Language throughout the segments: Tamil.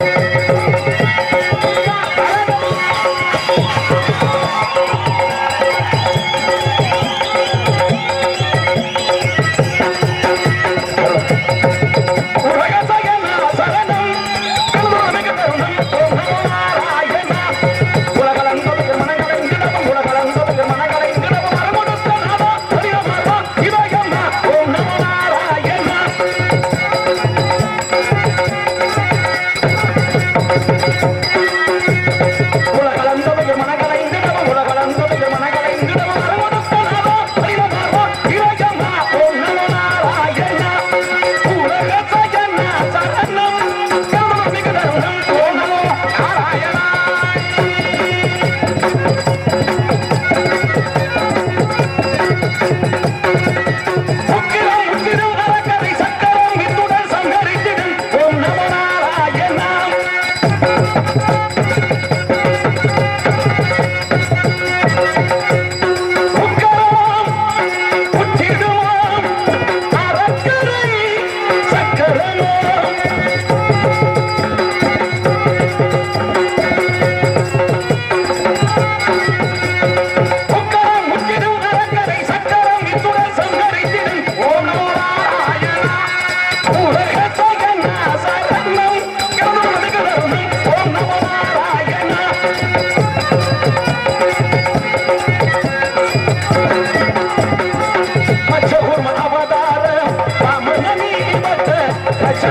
you.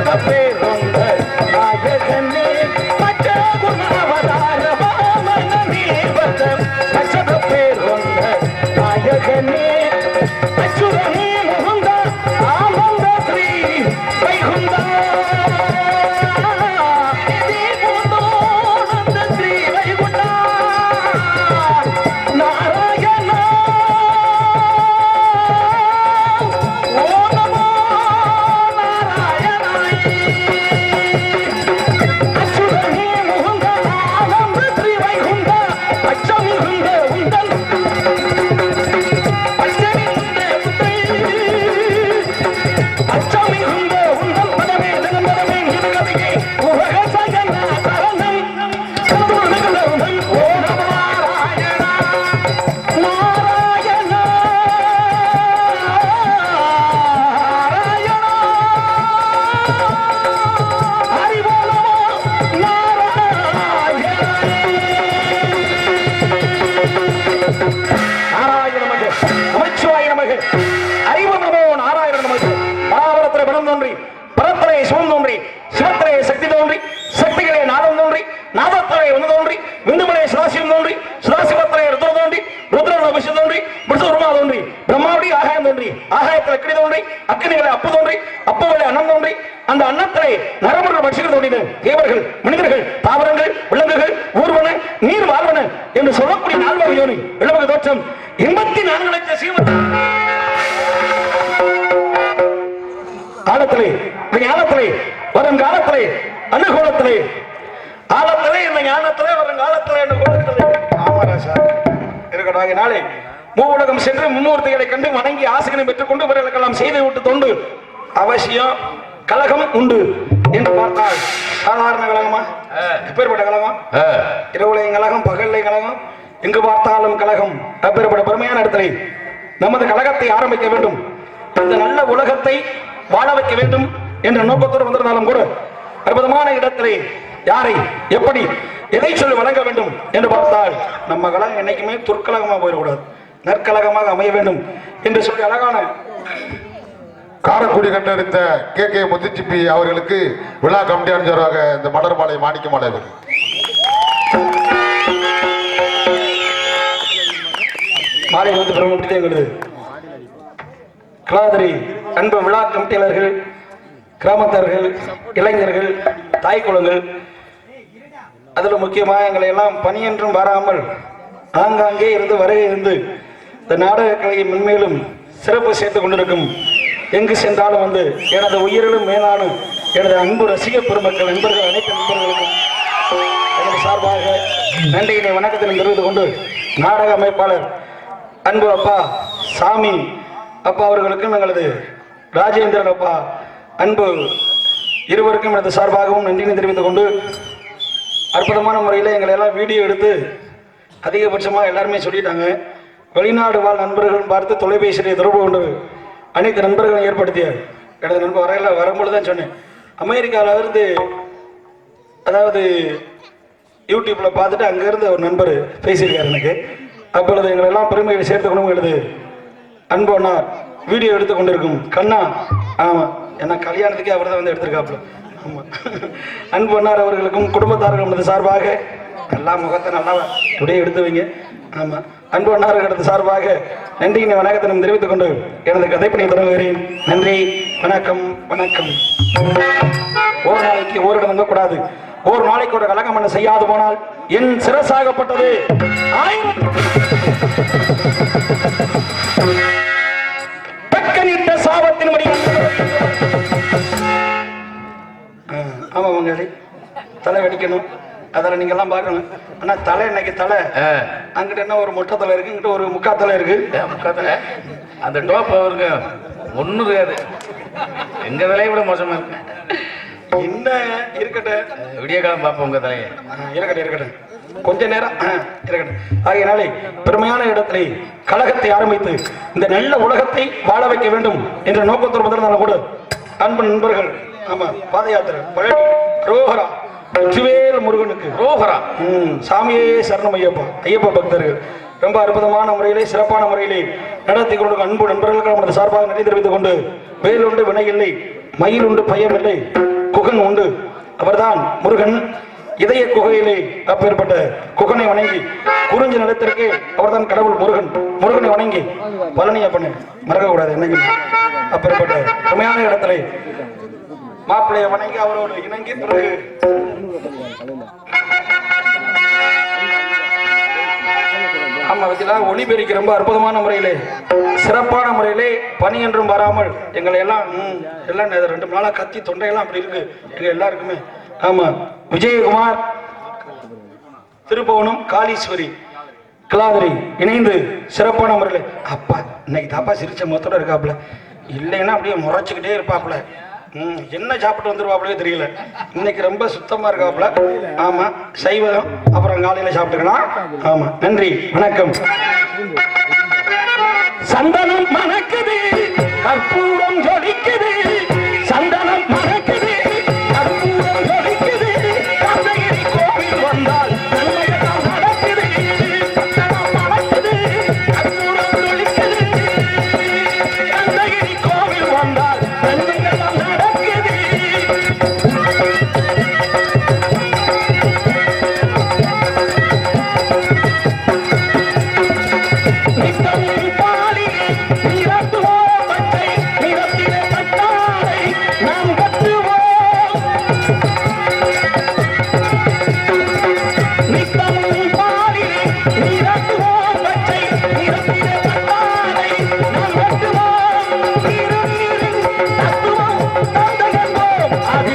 Thank you. காலத்திலே ஞானத்திலே வரும் காலத்திலே அனுகூலத்திலே. காலத்திலே இந்த ஞானத்திலே வரும் காலத்திலே அனுகூலத்திலே. இருக்கட்டும் ஆகிய மூவுலகம் சென்று மும்மூர்த்திகளை கண்டு வணங்கி ஆசகனை பெற்றுக்கொண்டு இவர்களுக்கெல்லாம் செய்து விட்டு தொண்டு. அவசியம் கலகம் உண்டு என்று பார்த்தால் சாதாரண கலகமா எப்பேற்பட்ட கலகம் இரவுலையும் கலகம் பகல்லையும் கலகம் எங்கு பார்த்தாலும் கலகம் அப்பேற்பட்ட பெருமையான இடத்திலே நமது கழகத்தை ஆரம்பிக்க வேண்டும். இந்த நல்ல உலகத்தை வாழ வைக்க வேண்டும் என்ற நோக்கத்தோடு வந்திருந்தாலும் கூட அற்புதமான இடத்திலே யாரை எப்படி எதை சொல்லி வழங்க வேண்டும் என்று பார்த்தால் நம்ம கழகம் என்னைக்குமே துர்க்கலகமாக போயிடக்கூடாது. நற்கலகமாக அமைய வேண்டும் என்று சொல்லி அழகான காரக்குடி கண்டெடுத்த கே. கே. முத்துச்சிப்பி அவர்களுக்கு விழா கமிட்டி அறிஞராக இந்த மலர்மாலை மாணிக்கமாலை அவர்கள். மாலை வந்து பிரம்மபிடித்தே எங்களது கலாதிரி அன்பு விழா கமிட்டியாளர்கள் கிராமத்தார்கள் இளைஞர்கள் தாய் குளங்கள் அதில் முக்கியமாக எங்களை எல்லாம் பணியென்றும் வராமல் ஆங்காங்கே இருந்து வரைய இருந்து இந்த நாடக கலையை மென்மேலும் சிறப்பு சேர்த்து கொண்டிருக்கும். எங்கு சென்றாலும் வந்து எனது உயிரிலும் மேலான எனது அன்பு ரசிக பெருமக்கள் நண்பர்கள் அனைத்து நண்பர்களுக்கும் எனது சார்பாக நன்றியினை வணக்கத்தினை தெரிவித்துக் கொண்டு நாடக அமைப்பாளர் அன்பு அப்பா சாமி அப்பா அவர்களுக்கும் எங்களது ராஜேந்திரன் அப்பா அன்பு இருவருக்கும் எனது சார்பாகவும் நன்றினை தெரிவித்துக் கொண்டு அற்புதமான முறையில் எங்களை எல்லாம் வீடியோ எடுத்து அதிகபட்சமாக எல்லாருமே சொல்லிட்டாங்க. வெளிநாடு வாழ் நண்பர்கள் பார்த்து தொலைபேசியில் தொடர்பு கொண்டு அனைத்து நண்பர்களும் ஏற்படுத்தியார் எனது நண்பர் வரையில வரும்பொழுது தான் சொன்னேன். அமெரிக்காவிலிருந்து அதாவது யூடியூப்பில் பார்த்துட்டு அங்கேருந்து ஒரு நண்பர் பேசியிருக்கார் எனக்கு. அப்பொழுது எங்களை எல்லாம் சேர்த்துக்கணும் எழுது அன்போனார் வீடியோ எடுத்து கொண்டிருக்கும். கண்ணா ஆமாம் ஏன்னா கல்யாணத்துக்கே அவர் தான் வந்து எடுத்திருக்காப்புல. ஆமாம் அன்பொன்னார் அவர்களுக்கும் குடும்பத்தார்கள் சார்பாக நல்லா முகத்தை நல்லா அப்படியே எடுத்து வைங்க. ஆமாம் அன்பொன்னார்களுக்கு சார்பாக நன்றியின் வணக்கத்தை நான் தெரிவித்துக் கொண்டு எனது கதைப்பணி தொடங்குகிறேன். நன்றி வணக்கம் வணக்கம். ஒரு நாளைக்கு ஓரிடம் நம்பக்கூடாது ஒரு நாளைக்கு ஒரு கலகம் என்ன செய்யாது போனால் என் சிறசாகப்பட்டது ஆயிரம். ஆமா மங்காளி தலை வெடிக்கணும். அதில் நீங்க எல்லாம் பார்க்கணும். ஆனா தலை இன்னைக்கு தலை? அங்கிட்ட என்ன ஒரு மொட்டை தலை இருக்கு இங்கிட்ட ஒரு முக்கா தலை இருக்கு? முக்காத்துல அந்த டோப் அவருக்கு ஒன்றும் இருக்காது எங்க தலையை விட மோசமா இருக்கு. என்ன இருக்கட்டும் விடிய காலம் பார்ப்போம் உங்க தலையை. இருக்கட்டும் இருக்கட்டும் கொஞ்ச நேரம் இருக்கட்டும் ஆகையினாலே பெருமையான இடத்திலே கழகத்தை ஆரம்பித்து இந்த நல்ல உலகத்தை வாழ வைக்க வேண்டும் என்ற நோக்கத்தோடு முதல் கூட அன்பு நண்பர்கள் ஆமா பாத யாத்திரை பழனி ரோஹரா. வெற்றிவேல் முருகனுக்கு. ரோஹரா. சாமியே சரணம் ஐயப்பா. ஐயப்பா பக்தர்கள். ரொம்ப அற்புதமான முறையிலே சிறப்பான முறையிலே நடத்தி கொண்டு அன்பு நண்பர்களுக்கு நமது சார்பாக நன்றி தெரிவித்துக் கொண்டு வேல் உண்டு வினை இல்லை மயில் உண்டு பயம் இல்லை குகன் உண்டு. அவர்தான் முருகன். இதய குகையிலே அப்பேற்பட்ட குகனை வணங்கி குறிஞ்சி நிலத்திற்கு அவர்தான் கடவுள் முருகன். முருகனை வணங்கி பழனி அப்பனு மறக்கக்கூடாது என்னைக்கு அப்பேற்பட்ட உண்மையான இடத்திலே மாப்பிள்ளையை வணங்கி அவரோட இணங்கி பிறகு ஆமா வச்சுலாம் ஒளிபெருக்கி ரொம்ப அற்புதமான முறையிலே சிறப்பான முறையிலே பனி என்றும் வராமல் எங்களை எல்லாம் எல்லாம் இது ரெண்டு நாளா கத்தி தொண்டையெல்லாம் அப்படி இருக்கு எங்க எல்லாருக்குமே. ஆமா விஜயகுமார் திருபுவனம் காளீஸ்வரி கிளாதரி இணைந்து சிறப்பான முறையில். அப்பா இன்னைக்கு தாப்பா சிரிச்ச மொத்தம் இருக்காப்புல. இல்லைன்னா அப்படியே முறைச்சிக்கிட்டே இருப்பாப்புல. ம் என்ன சாப்பிட்டு வந்துருவாப்புலவே தெரியல. இன்னைக்கு ரொம்ப சுத்தமா இருக்காப்புல. ஆமா சைவம் அப்புறம் காலையில சாப்பிட்டுக்கலாம் ஆமா நன்றி வணக்கம். சந்தனம் மணக்குது கற்பூரம் ஜொலிக்குது.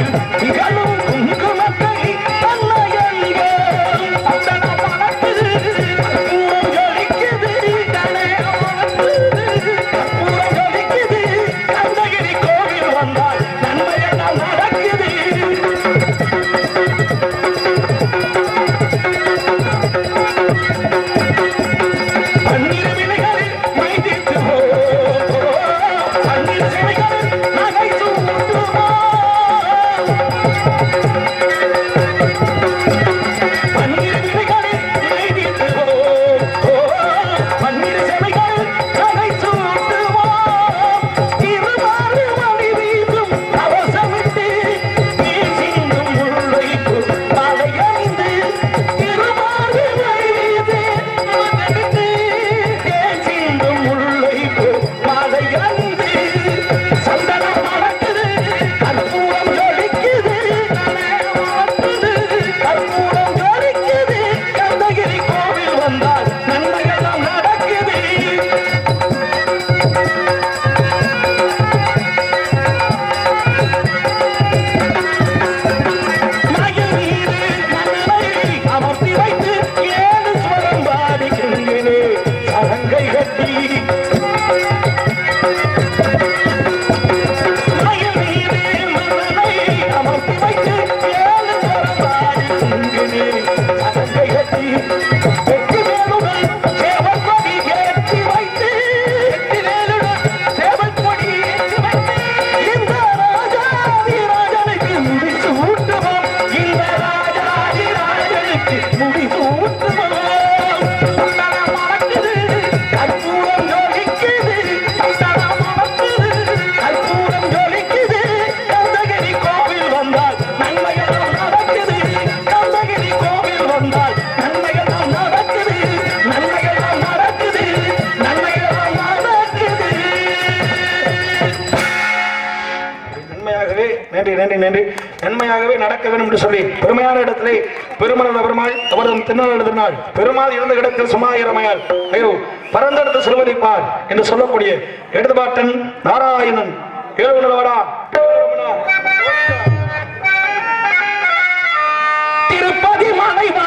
Thank you. வேண்டுகிறேன் என்று நன்மையாகவே நடக்க வேண்டும் என்று சொல்லி பெருமையான இடத்திலே பெருமளவு பெருமாள் அவரது திருநாள் திருநாள் பெருமாள் இருந்த இடத்தில் சுமாயிரமையால் ஐயோ பரந்தெடுத்து செல்வதிப்பார் என்று சொல்லக்கூடிய எடுத்துப்பாட்டன் நாராயணன். ஏழு நிலவரா திருப்பதி மலைவா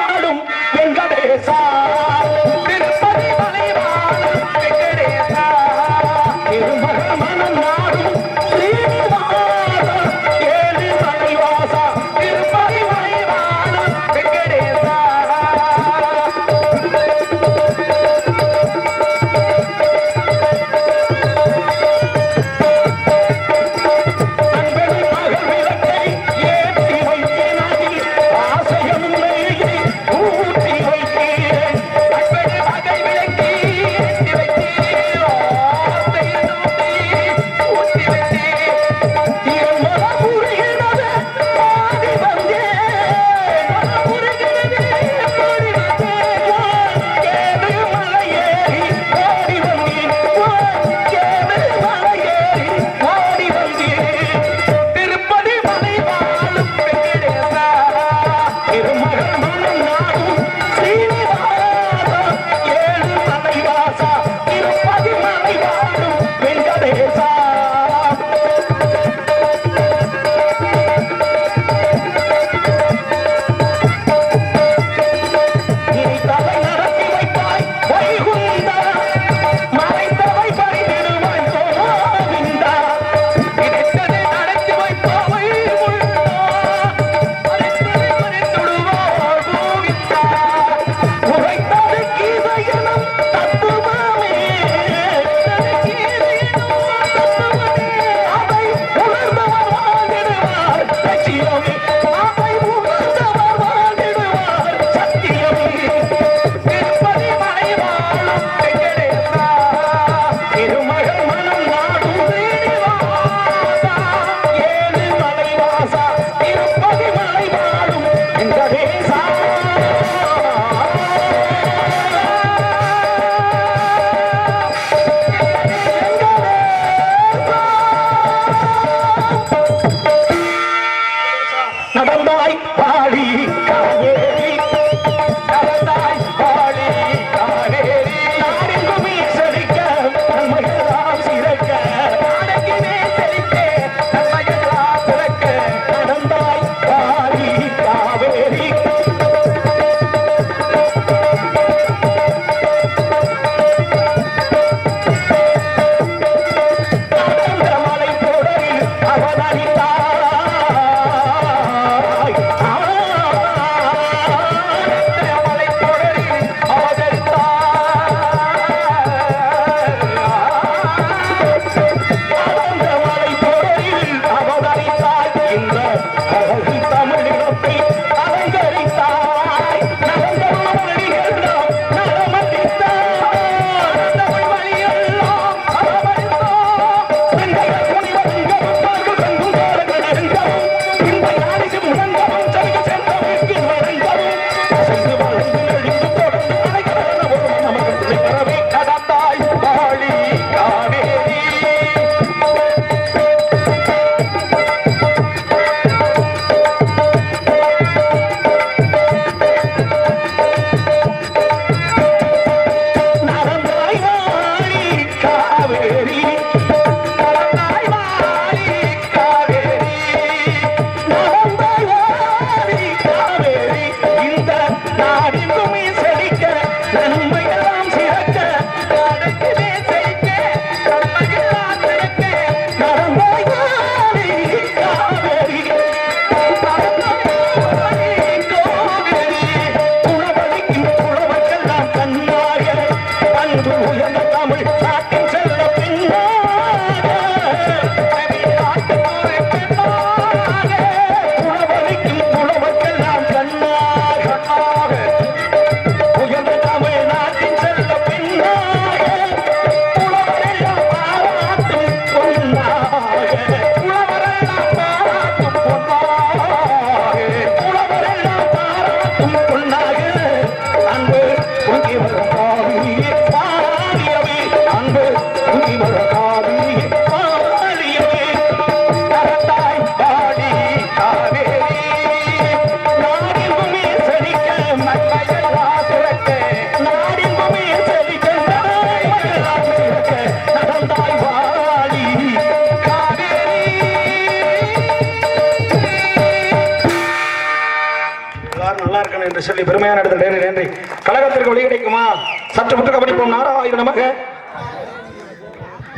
பெருமையான இடத்தில் நன்றி. கழகத்திற்கு வழி கிடைக்குமா? சற்று முற்று கவனிப்போம் இது நமக்கு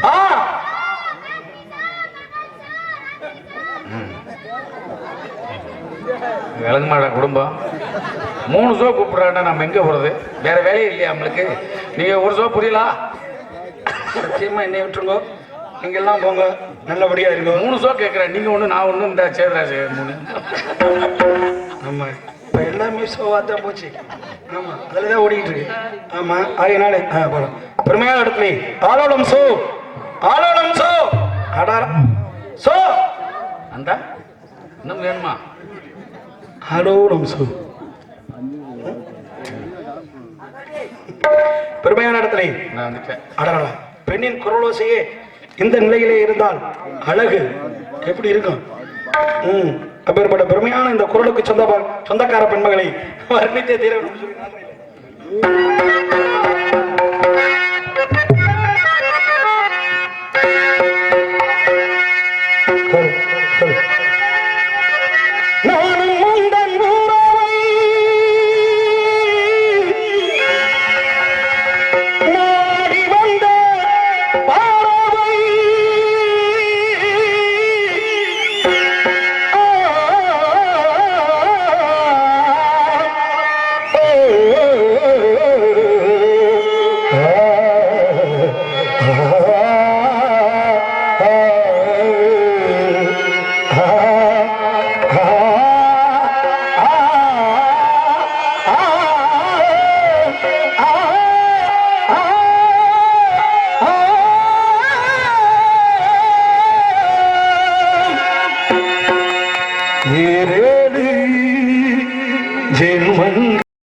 ஆ! விளங்க குடும்பம். மூணு ஷோ கூப்பிடுறாண்டா நம்ம எங்க போறது? வேற வேலையே இல்லையா நம்மளுக்கு? நீங்க ஒரு ஷோ புரியலா? சத்தியமா என்னை விட்டுருங்கோ. நீங்க எல்லாம் போங்க. நல்லபடியா இருக்கும் மூணு ஷோ கேட்குறேன். நீங்க ஒன்று நான் ஒன்று இந்த சேர்ராஜ் மூணு. ஆமா. இப்ப எல்லாமே சோவா தான் போச்சு. ஆமா அதுல தான் ஓடிட்டு இருக்கு. ஆமா ஆகையினாலே ஆ போலாம். பெருமையான இடத்துல. ஆலோலம் சோ ஆலோலம் சோ அடார சோ அந்த இன்னும் வேணுமா? ஆலோலம் சோ பெருமையான இடத்துல. நான் வந்துட்டேன். அடடா பெண்ணின் குரலோசையே இந்த நிலையிலே இருந்தால் அழகு எப்படி இருக்கும்? ம். அப்பேற்பட்ட பெருமையான இந்த குரலுக்கு சொந்த சொந்தக்கார பெண்மகளை வர்ணித்தே தீர